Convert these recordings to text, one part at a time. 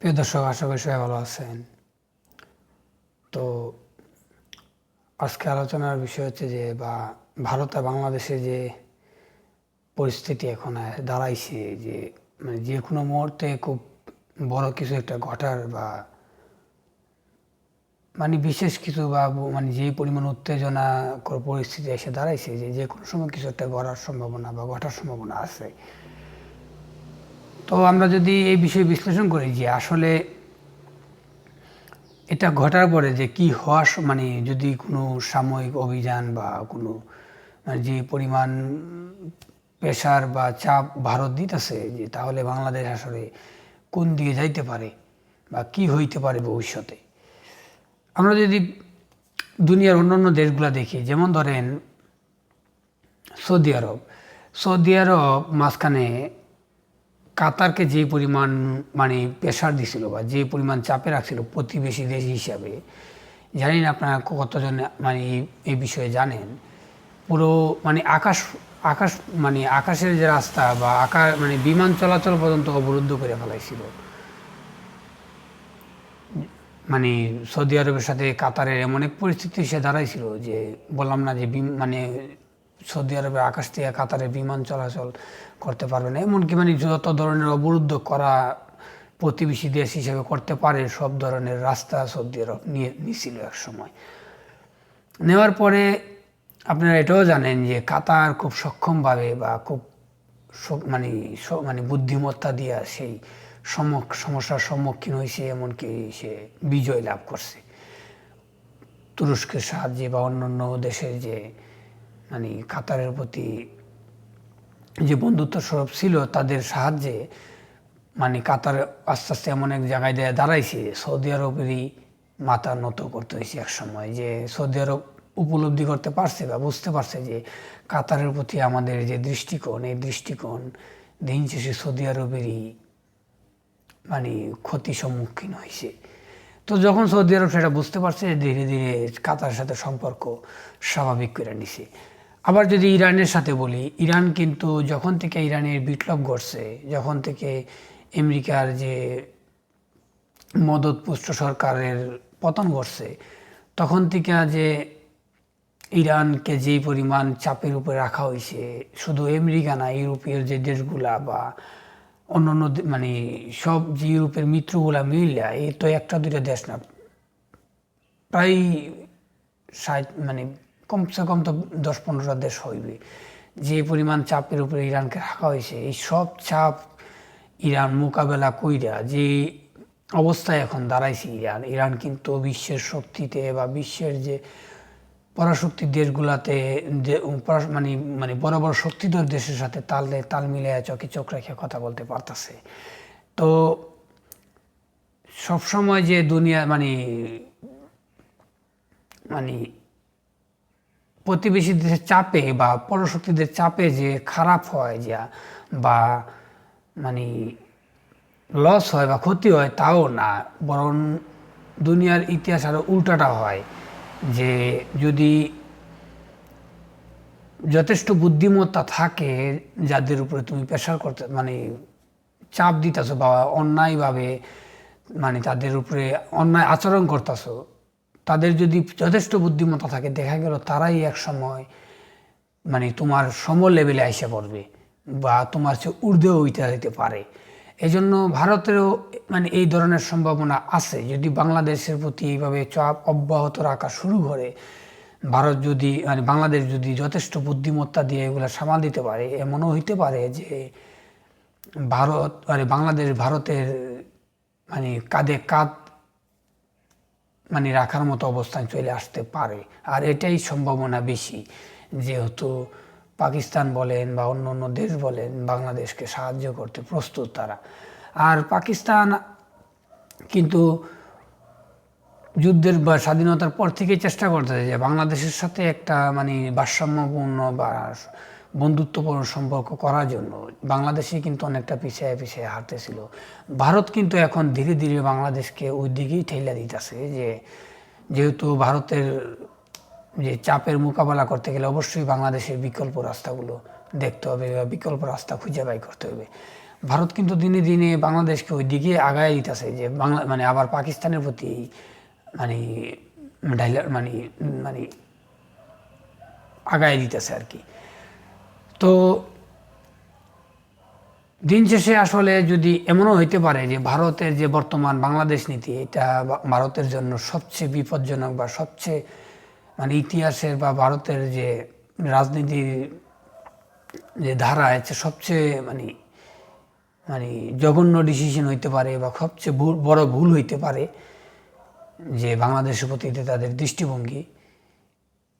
প্রিয় দর্শক, আশা করি সবাই ভালো আছেন। তো আজকে আলোচনার বিষয় হচ্ছে যে, বা ভারত আর বাংলাদেশে যে পরিস্থিতি এখন দাঁড়াইছে যে মানে যে কোনো মুহূর্তে খুব বড় কিছু একটা ঘটার বা মানে বিশেষ কিছু বা মানে যে পরিমাণ উত্তেজনা পরিস্থিতি এসে দাঁড়াইছে যে যে কোনো সময় কিছু একটা গড়ার সম্ভাবনা বা ঘটার সম্ভাবনা আছে। তো আমরা যদি এই বিষয়ে বিশ্লেষণ করি যে আসলে এটা ঘটার পরে যে কি হওয়ার মানে যদি কোনো সাময়িক অভিযান বা কোনো মানে যে পরিমাণ প্রেশার বা চাপ ভারত দিতেছে যে তাহলে বাংলাদেশ আসলে কোন দিকে যাইতে পারে বা কি হইতে পারে ভবিষ্যতে? আমরা যদি দুনিয়ার অন্যান্য দেশগুলো দেখি, যেমন ধরেন সৌদি আরব। সৌদি আরব মাঝখানে কাতারকে যে পরিমাণ মানে প্রেশার দিছিল বা যে পরিমাণ চাপে রাখছিল প্রতিবেশী দেশ হিসাবে, জানি না আপনারা কতজন মানে এই- বিষয়ে জানেন, পুরো মানে আকাশ আকাশ মানে আকাশের যে রাস্তা বা আকাশ মানে বিমান চলাচল পর্যন্ত অবরুদ্ধ করে ফেলাইছিল। মানে সৌদি আরবের সাথে কাতারের এমন এক পরিস্থিতি সে দাঁড়াইছিল যে, বললাম না যে মানে সৌদি আরবে, আকাশ থেকে কাতারে বিমান চলাচল করতে পারবে না। এমনকি মানে যত ধরনের অবরুদ্ধ করা প্রতিবেশী দেশ হিসেবে করতে পারে, সব ধরনের রাস্তা সৌদি আরব নিয়ে নিছিল এক সময়। নেওয়ার পরে আপনারা এটাও জানেন যে কাতার খুব সক্ষমভাবে বা খুব মানে মানে বুদ্ধিমত্তা দিয়া সেই সমস্যার সম্মুখীন হয়েছে এমনকি সে বিজয় লাভ করছে। তুরস্কের সাহায্যে বা অন্যান্য দেশের যে মানে কাতারের প্রতি যে বন্ধুত্ব স্বরূপ ছিল, তাদের সাহায্যে মানে কাতার আস্তে আস্তে এমন এক জায়গায় দিয়ে দাঁড়াইছে সৌদি আরবেরই মাথা নত করতে হয়েছে এক সময়। যে সৌদি আরব উপলব্ধি করতে পারছে বা বুঝতে পারছে যে কাতারের প্রতি আমাদের যে দৃষ্টিকোণ, এই দৃষ্টিকোণ দিন শেষে সৌদি আরবেরই মানে ক্ষতি সম্মুখীন হয়েছে। তো যখন সৌদি আরব সেটা বুঝতে পারছে, ধীরে ধীরে কাতারের সাথে সম্পর্ক স্বাভাবিক করে নিছে। আবার যদি ইরানের সাথে বলি, ইরান কিন্তু যখন থেকে ইরানের বিপ্লব ঘটছে, যখন থেকে আমেরিকার যে মদতপুষ্ট সরকারের পতন ঘটছে, তখন থেকে যে ইরানকে যে পরিমাণ চাপের উপরে রাখা হয়েছে, শুধু আমেরিকা না, ইউরোপীয় যে দেশগুলা বা অন্যান্য মানে সব যে ইউরোপের মিত্রগুলা মিলিয়া এই তো একটা দুইটা দেশ না, প্রায় ষাট মানে কমসে কম তো দশ পনেরোটা দেশ হইবে। যে পরিমাণ চাপের উপরে ইরানকে রাখা হয়েছে, এই সব চাপ ইরান মোকাবেলা কইরা যে অবস্থায় এখন দাঁড়াইছে ইরান ইরান কিন্তু বিশ্বের শক্তিতে বা বিশ্বের যে পরাশক্তি দেশগুলাতে মানে মানে বড় বড় শক্তিধর দেশের সাথে তালে, তাল মিলিয়ে চোখে চোখ রেখে কথা বলতে পারতাছে। তো সবসময় যে দুনিয়া মানে মানে প্রতিবেশী দেশের চাপে বা পরশক্তিদের চাপে যে খারাপ হয়, যা বা মানে লস হয় বা ক্ষতি হয়, তাও না। বরং দুনিয়ার ইতিহাস আরও উল্টাটা হয় যে যদি যথেষ্ট বুদ্ধিমত্তা থাকে যাদের উপরে তুমি প্রেশার করতে মানে চাপ দিতেছো বা অন্যায়ভাবে মানে তাদের উপরে অন্যায় আচরণ করতেছো তাদের যদি যথেষ্ট বুদ্ধিমত্তা থাকে, দেখা গেল তারাই এক সময় মানে তোমার সম লেভেলে আইসা পড়বে বা তোমার চেয়ে ঊর্ধ্বে উঠে যেতে পারে। এই জন্য ভারতেরও মানে এই ধরনের সম্ভাবনা আছে। যদি বাংলাদেশের প্রতি এইভাবে চাপ অব্যাহত রাখা শুরু করে, ভারত যদি মানে বাংলাদেশ যদি যথেষ্ট বুদ্ধিমত্তা দিয়ে এগুলো সামাল দিতে পারে, এমনও হইতে পারে যে ভারত মানে বাংলাদেশ ভারতের মানে কাঁধে কাঁধ মানে রাখার মতো অবস্থান চলে আসতে পারে। আর এটাই সম্ভাবনা বেশি। যেহেতু পাকিস্তান বলেন বা অন্য অন্য দেশ বলেন, বাংলাদেশকে সাহায্য করতে প্রস্তুত তারা। আর পাকিস্তান কিন্তু যুদ্ধের বা স্বাধীনতার পর থেকেই চেষ্টা করতেছে যে বাংলাদেশের সাথে একটা মানে ভারসাম্যপূর্ণ বা বন্ধুত্বপূর্ণ সম্পর্ক করার জন্য বাংলাদেশে কিন্তু অনেকটা পিছিয়ে পিছিয়ে হারতেছিল ভারত কিন্তু এখন ধীরে ধীরে বাংলাদেশকে ওই দিকেই ঠেলে দিতেছে যে, যেহেতু ভারতের যে চাপের মোকাবেলা করতে গেলে অবশ্যই বাংলাদেশের বিকল্প রাস্তাগুলো দেখতে হবে বা বিকল্প রাস্তা খুঁজে বাই করতে হবে। ভারত কিন্তু দিনে দিনে বাংলাদেশকে ওই দিকে আগায় দিতেছে যে বাংলা মানে আবার পাকিস্তানের প্রতি মানে ডাইলার মানে মানে আগায় দিতেছে আর কি। তো দিন শেষে আসলে যদি এমনও হইতে পারে যে ভারতের যে বর্তমান বাংলাদেশ নীতি, এটা ভারতের জন্য সবচেয়ে বিপজ্জনক বা সবচেয়ে মানে ইতিহাসের বা ভারতের যে রাজনীতির যে ধারা আছে সবচেয়ে মানে মানে জঘন্য ডিসিশন হইতে পারে বা সবচেয়ে বড় ভুল হইতে পারে যে বাংলাদেশের প্রতি তাদের দৃষ্টিভঙ্গি।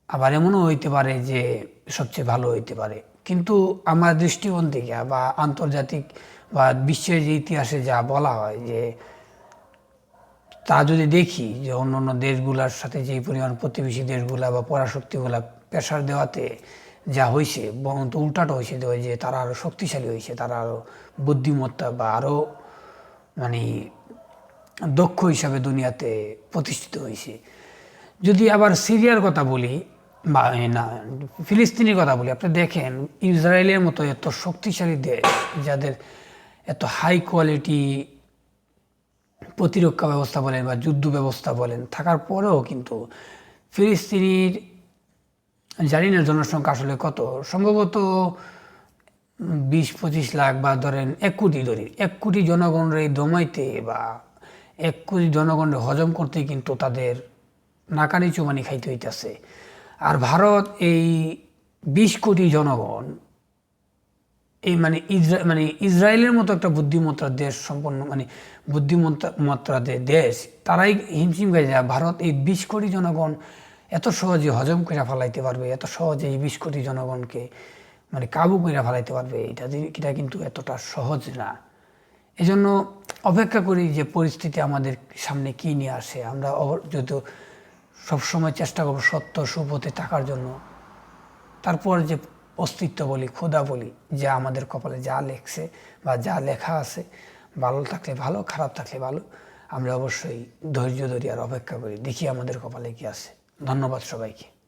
আবার এমনও হইতে পারে যে সবচেয়ে ভালো হইতে পারে। কিন্তু আমার দৃষ্টিকোণ থেকে বা আন্তর্জাতিক বা বিশ্বের যে ইতিহাসে যা বলা হয় যে তা যদি দেখি যে অন্য অন্য দেশগুলোর সাথে যে পরিমাণ প্রতিবেশী দেশগুলা বা পরাশক্তিগুলা প্রেশার দেওয়াতে যা হয়েছে বরং তো উল্টাটা হয়েছে যে তারা আরও শক্তিশালী হয়েছে তারা আরও বুদ্ধিমত্তা বা আরও মানে দক্ষ হিসাবে দুনিয়াতে প্রতিষ্ঠিত হয়েছে যদি আবার সিরিয়ার কথা বলি বা না, ফিলিস্তিনের কথা বলি, আপনি দেখেন, ইসরায়েলের মতো এত শক্তিশালী দেশ, যাদের এত হাই কোয়ালিটি প্রতিরক্ষা ব্যবস্থা বলেন বা যুদ্ধ ব্যবস্থা বলেন, থাকার পরেও কিন্তু ফিলিস্তিনির জানি না জনসংখ্যা আসলে কত? সম্ভবত বিশ, পঁচিশ লাখ বা ধরেন এক কোটি ধরি, এক কোটি জনগণের এই দমাইতে বা এক কোটি জনগণের হজম করতে কিন্তু তাদের নাকানি চুমানি খাইতে হইতেছে। আর ভারত এই বিশ কোটি জনগণ, এই মানে ইসরা মানে ইসরায়েলের মতো একটা বুদ্ধিমত্তা দেশ সম্পন্ন মানে বুদ্ধিমত্তা, মাত্রা দেশ, তারাই হিমশিম খাই যায়। ভারত এই বিশ কোটি জনগণ এত সহজে হজম করে ফেলাইতে পারবে, এত সহজে এই বিশ কোটি জনগণকে মানে কাবু করে ফেলাইতে পারবে, এটা এটা কিন্তু এতটা সহজ না। এজন্য অপেক্ষা করি যে পরিস্থিতি আমাদের সামনে কী নিয়ে আসে। আমরা যদিও সবসময় চেষ্টা করব সত্য সুপথে থাকার জন্য। তারপর যে অস্তিত্ব বলি, ক্ষুধা বলি, যা আমাদের কপালে যা লেখছে বা যা লেখা আছে, ভালো থাকলে ভালো, খারাপ থাকলে ভালো, আমরা অবশ্যই ধৈর্য ধরি আর অপেক্ষা করি। দেখি আমাদের কপালে কি আছে। ধন্যবাদ সবাইকে।